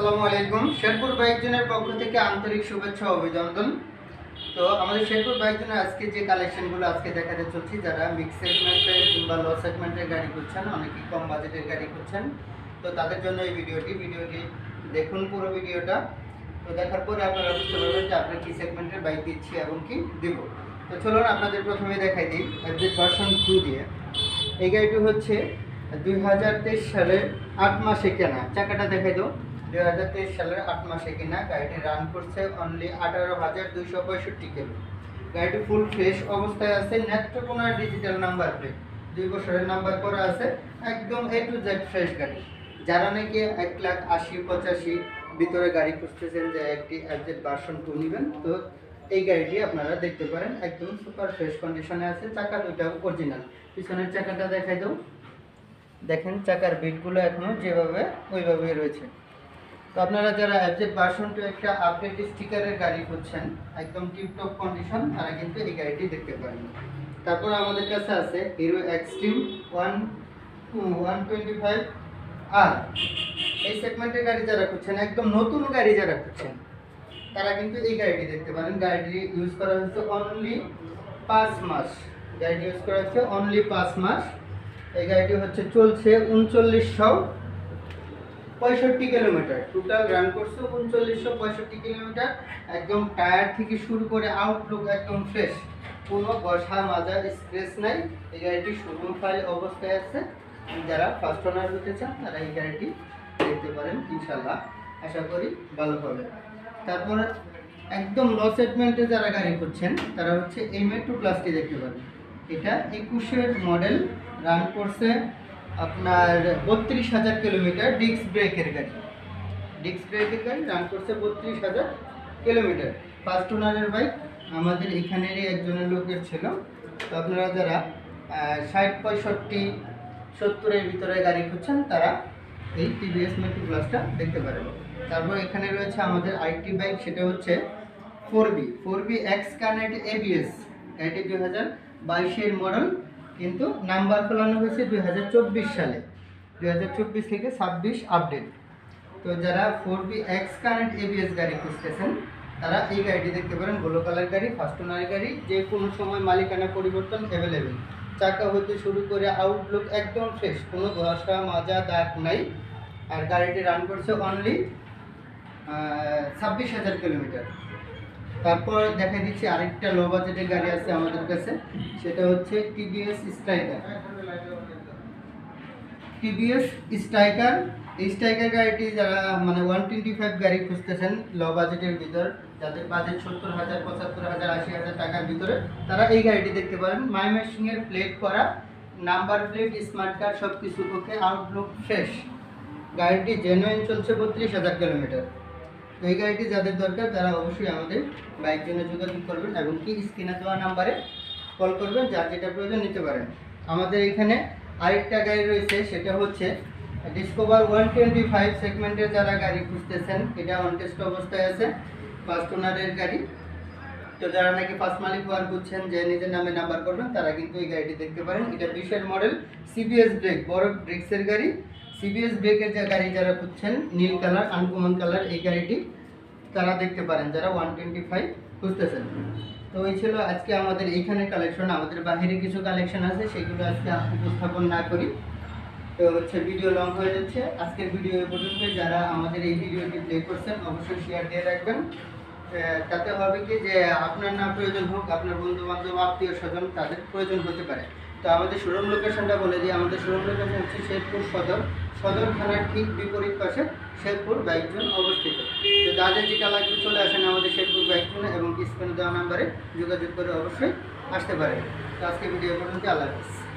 আসসালামু আলাইকুম। শেরপুর বাইক জোনের পক্ষ থেকে আন্তরিক শুভেচ্ছা অভিনন্দন। তো আমাদের শেরপুর বাইক জোনের আজকে যে কালেকশনগুলো আজকে দেখাতে চলছি, যারা মিক্স সেগমেন্টের কিংবা লো সেগমেন্টের গাড়ি করছেন অনেকেই কম বাজেটের গাড়ি করছেন তো তাদের জন্য এই ভিডিওটি ভিডিওটি দেখুন পুরো ভিডিওটা। তো দেখার পরে আপনারা বুঝতে পারবেন যে আপনি কী সেগমেন্টের বাইক দিচ্ছি এবং কি দিব। তো চলুন আপনাদের প্রথমে দেখাই দিই অ্যাডজেট ভার্সন টু দিয়ে। এই গাড়িটি হচ্ছে দুই হাজার তেইশ সালের আট মাসে কেনা। চাকাটা দেখাই দাও। দুই হাজার তেইশ সালের আট মাসে কেনা গাড়িটি রান করছে অনলি আঠারো হাজার দুইশো পঁয়ষট্টি কিলো গাড়িটি ফুল ফ্রেশ অবস্থায় আছে নেত্রকোনা ডিজিটাল নাম্বার প্লেট দুই বছরের নাম্বার করা আছে, একদম এ টু জেড ফ্রেশ গাড়ি। যারা নাকি এক লাখ আশি, পঁচাশি ভিতরে গাড়ি খুঁজতেছেন যে একটি অ্যাডজেট ভার্সন টু নেবেন, তো এই গাড়িটি আপনারা দেখতে পারেন, একদম সুপার ফ্রেশ কন্ডিশনে আছে, চাকা দুইটা অরিজিনাল পিছনের চাকাটা দেখাই দাও। দেখেন, চাকার বিটগুলো এখনও যেভাবে, ওইভাবেই রয়েছে। তো আপনারা যারা অ্যাবজেট ভার্সন টু একটা আপডেট স্টিকারের গাড়ি খুঁজছেন, একদম টিপটপ কন্ডিশন তারা কিন্তু এই গাড়িটি দেখতে পারেন। তারপর আমাদের কাছে আছে Hero Xtreme one one twenty five আর এই সেগমেন্টের গাড়ি যারা খুঁজছেন, একদম নতুন গাড়ি যারা খুঁজছেন, তারা কিন্তু এই গাড়িটি দেখতে পারেন। গাড়িটি ইউজ করা হচ্ছে অনলি পাঁচ মাস। গাড়িটি ইউজ করা হচ্ছে অনলি পাঁচ মাস। এই গাড়িটি হচ্ছে চলছে উনচল্লিশশো পঁয়ষট্টি কিলোমিটার। টোটাল রান করছে উনচল্লিশশো পঁয়ষট্টি কিলোমিটার। একদম টায়ার থেকে শুরু করে আউটলুক একদম ফ্রেশ কোনো বসা মাজার স্ক্রেচ নাই। এই গাড়িটি শোরুম ফাইল অবস্থায় আছে। যারা ফার্স্ট ওনার হতে চান, তারা এই গাড়িটি দেখতে পারেন ইনশাল্লাহ আশা করি ভালো হবে। তারপরে একদম লো সেগমেন্টে যারা গাড়ি করছেন তারা হচ্ছে এই মেট্রো প্লাসটি দেখতে পাবেন এটা একুশের মডেল রান করছে আপনার বত্রিশ হাজার কিলোমিটার ডিস্ক ব্রেকের গাড়ি। ডিস্ক ব্রেকের গাড়ি রান করছে বত্রিশ হাজার কিলোমিটার। ফার্স্ট ওনারের বাইক আমাদের এখানেরই একজনের লোকের ছিল। তো আপনারা যারা ষাট, পঁয়ষট্টি, সত্তরের ভিতরে গাড়ি খুঁজছেন, তারা এই টিভিএস মেট্রো প্লাসটা দেখতে পারেন। তারপর এখানে রয়েছে আমাদের আইটি বাইক সেটা হচ্ছে four B four B X connect ABS গাড়িটি দু হাজার বাইশের মডেল কিন্তু নাম্বার ফেলানো হয়েছে দুই হাজার চব্বিশ সালে। দুই হাজার চব্বিশ থেকে ছাব্বিশ আপডেট। তো যারা four B X current ABS গাড়ি খুঁজতেছেন, তারা এই গাড়িটি দেখতে পারেন গোলো কালার গাড়ি ফার্স্ট ওনার গাড়ি, যে কোনো সময় মালিকানা পরিবর্তন অ্যাভেলেবেল চাকা হতে শুরু করে আউটলুক একদম ফ্রেশ কোনো ধসা মাজা, দাগ নাই। আর গাড়িটি রান করছে অনলি ছাব্বিশ হাজার কিলোমিটার। তারপর দেখা দিচ্ছি আরেকটা লো বাজেটের গাড়ি আছে আমাদের কাছে। সেটা হচ্ছে টিভিএস স্ট্রাইকার টিভিএস স্ট্রাইকার এই স্ট্রাইকার গাড়িটি যারা মানে ওয়ান টোয়েন্টি ফাইভ গাড়ি খুঁজতেছেন লো বাজেটের ভিতর, যাদের বাজেট সত্তর হাজার, পঁচাত্তর হাজার, আশি হাজার টাকার ভিতরে, তারা এই গাড়িটি দেখতে পারেন। মাইমেশিংয়ের প্লেট করা নাম্বার প্লেট স্মার্ট কার্ড সব কিছু পক্ষে আউটলুক ফ্রেশ গাড়িটি জেনুইন চলছে বত্রিশ হাজার কিলোমিটার এই গাড়িটি যাদের দরকার, তারা অবশ্যই আমাদের বাইক জন্য যোগাযোগ করবেন এবং কি স্ক্রিনে দেওয়া নাম্বারে কল করবেন, যার যেটা প্রয়োজন নিতে পারেন। আমাদের এখানে আরেকটা গাড়ি রয়েছে, সেটা হচ্ছে ডিসকভার ওয়ান টোয়েন্টি ফাইভ সেগমেন্টের যারা গাড়ি খুঁজতেছেন, এটা অন টেস্ট অবস্থায় আছে ফার্স্ট ওনারের গাড়ি। তো যারা নাকি ফার্স্ট মালিক হওয়ার বুঝছেন যে নিজের নামে নাম্বার করবেন, তারা কিন্তু এই গাড়িটি দেখতে পারেন। এটা বিশের মডেল সিবিএস ব্রেক বড় ব্রেক্সের গাড়ি। সিবিএস ব্রেকের যে গাড়ি যারা খুঁজছেন, নীল কালার আনকমন কালার এই গাড়িটি তারা দেখতে পারেন, যারা ওয়ান টোয়েন্টি ফাইভ খুঁজতেছেন। তো এই ছিল আজকে আমাদের এইখানে কালেকশন আমাদের বাহিরে কিছু কালেকশন আছে, সেগুলো আজকে উপস্থাপন না করি। তো হচ্ছে ভিডিও লং হয়ে যাচ্ছে। আজকের ভিডিও এ পর্যন্ত যারা আমাদের এই ভিডিওটি প্লে করছেন, অবশ্যই শেয়ার দিয়ে রাখবেন। তাতে হবে কি যে আপনার না প্রয়োজন হোক, আপনার বন্ধু বান্ধব আত্মীয় স্বজন তাদের প্রয়োজন হতে পারে। তো আমাদের শোরুম লোকেশনটা বলে দিই। আমাদের শোরুম লোকেশন হচ্ছে শেরপুর সদর। সদর থানার ঠিক বিপরীত পাশে শেরপুর বাইকজন অবস্থিত। তো যাদের যেটা লাগবে চলে আসেন আমাদের শেরপুর বাইকজন এবং স্ক্রিনে দেওয়া নাম্বারে যোগাযোগ করে অবশ্যই আসতে পারেন। তো আজকে ভিডিও পর্যন্ত, আল্লাহ হাফিজ।